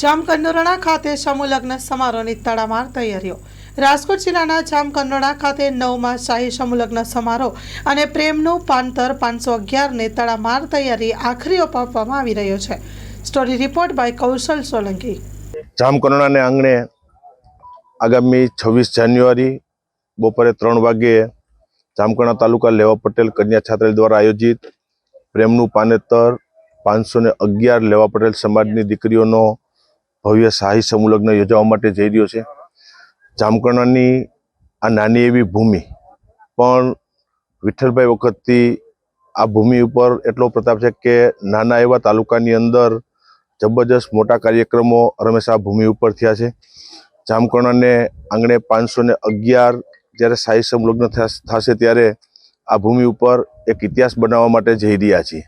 જામકંડોરણા ખાતે સમૂહલગ્ન સમારોહની તડામાર તૈયારીઓ. રાજકોટ જિલ્લાના જામકંડોરણા ખાતે નવમાં શાહી સમૂહલગ્ન સમારોહ અને પ્રેમનું પાંતર પાંચસો અગિયારને તડામાર તૈયારી આખરી પાપવામાં આવી રહ્યો છે. Story report by Kaushal Solanki. જામકંડોરણાને આંગણે આગામી છવ્વીસ જાન્યુઆરી બપોરે ત્રણ વાગ્યે જામકરણા તાલુકા લેવા પટેલ કન્યા છાત્રાલય દ્વારા આયોજિત પ્રેમનું પાનેતર પાંચસો ને અગિયાર લેવા પટેલ સમાજની દીકરીઓનો ભવ્ય શાહી સમૂહલગ્ન યોજવા માટે જઈ રહ્યો છે. જામકરણાની આ નાની એવી ભૂમિ પણ વિઠ્ઠલભાઈ વખતથી આ ભૂમિ ઉપર એટલો પ્રતાપ છે કે નાના એવા તાલુકાની અંદર જબરજસ્ત મોટા કાર્યક્રમો હંમેશા ભૂમિ ઉપર થયા છે. જામકરણાને આંગણે પાંચસો ને અગિયાર જ્યારે શાહી સમલગ્ન થશે ત્યારે આ ભૂમિ ઉપર એક ઇતિહાસ બનાવવા માટે જઈ રહ્યા છીએ.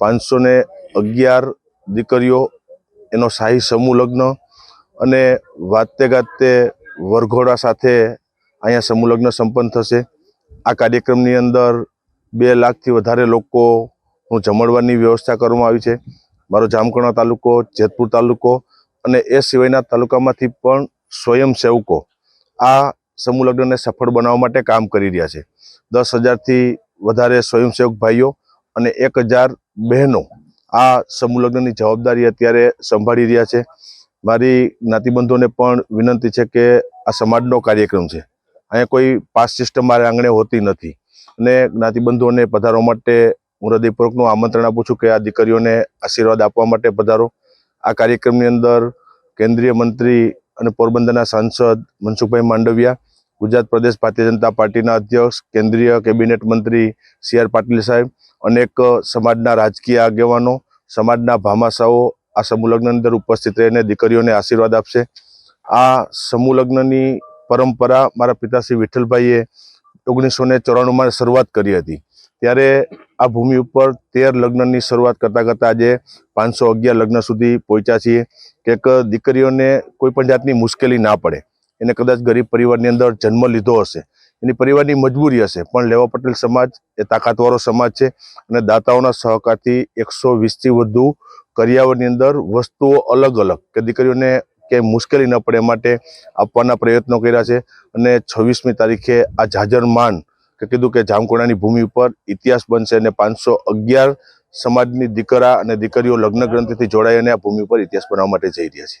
પાંચસો ને અગિયાર દીકરીઓ એનો શાહી સમૂહ લગ્ન અને વાતે ગાતે વરઘોડા સાથે અહીંયા સમૂહ લગ્ન સંપન્ન થશે. આ કાર્યક્રમની અંદર બે લાખથી વધારે લોકોનું જમણવાની વ્યવસ્થા કરવામાં આવી છે. મારો જામકણા તાલુકો, જેતપુર તાલુકો અને એ સિવાયના તાલુકામાંથી પણ સ્વયંસેવકો આ સમૂહ લગ્નને સફળ બનાવવા માટે કામ કરી રહ્યા છે. દસ હજારથી વધારે સ્વયંસેવક ભાઈઓ અને એક હજાર બહેનો આ સમૂહ લગ્નની જવાબદારી અત્યારે સંભાળી રહ્યા છે. મારી જ્ઞાતિબંધોને પણ વિનંતી છે કે આ સમાજનો કાર્યક્રમ છે. અહીંયા કોઈ પાસ સિસ્ટમ મારે આંગણે હોતી નથી. અને જ્ઞાતિબંધુઓને પધારવા માટે હું હૃદયપૂર્વકનું આમંત્રણ આપું છું કે આ દીકરીઓને આશીર્વાદ આપવા માટે પધારો. આ કાર્યક્રમની અંદર કેન્દ્રીય મંત્રી અને પોરબંદરના સાંસદ મનસુખભાઈ માંડવિયા ગુજરાત પ્રદેશ ભારતીય જનતા પાર્ટીના અધ્યક્ષ, કેન્દ્રીય કેબિનેટ મંત્રી સી આર પાટીલ સાહેબ, અનેક સમાજના રાજકીય આગેવાનો, સમાજના ભામાશાઓ આ સમૂહ લગ્નની અંદર ઉપસ્થિત રહીને દીકરીઓને આશીર્વાદ આપશે. આ સમૂહ લગ્નની પરંપરા મારા પિતાશ્રી વિઠ્ઠલભાઈએ ઓગણીસો ને ચોરાણુંમાં શરૂઆત કરી હતી. ત્યારે આ ભૂમિ ઉપર તેર લગ્નની શરૂઆત કરતાં કરતાં આજે પાંચસો અગિયાર લગ્ન સુધી પહોંચ્યા છીએ. કે દીકરીઓને કોઈ પણ જાતની મુશ્કેલી ના પડે. એને કદાચ ગરીબ પરિવારની અંદર જન્મ લીધો હશે. એની પરિવારની મજબૂરી હશે. પણ લેવા પટેલ સમાજ એ તાકાતવાળો સમાજ છે અને દાતાઓના સહકારથી એકસો વીસથી વધુ કરિયાવરની અંદર વસ્તુઓ અલગ અલગ કે દીકરીઓને કે મુશ્કેલી ન પડે માટે આપવાના પ્રયત્નો કર્યા છે. અને છવ્વીસમી તારીખે આ જાજર માન કે કીધું કે જામકોણાની ભૂમિ ઉપર ઇતિહાસ બનશે અને પાંચસો અગિયાર સમાજની દીકરા અને દીકરીઓ લગ્ન ગ્રંથિથી જોડાઈ અને આ ભૂમિ ઉપર ઇતિહાસ બનાવવા માટે જઈ રહ્યા છે.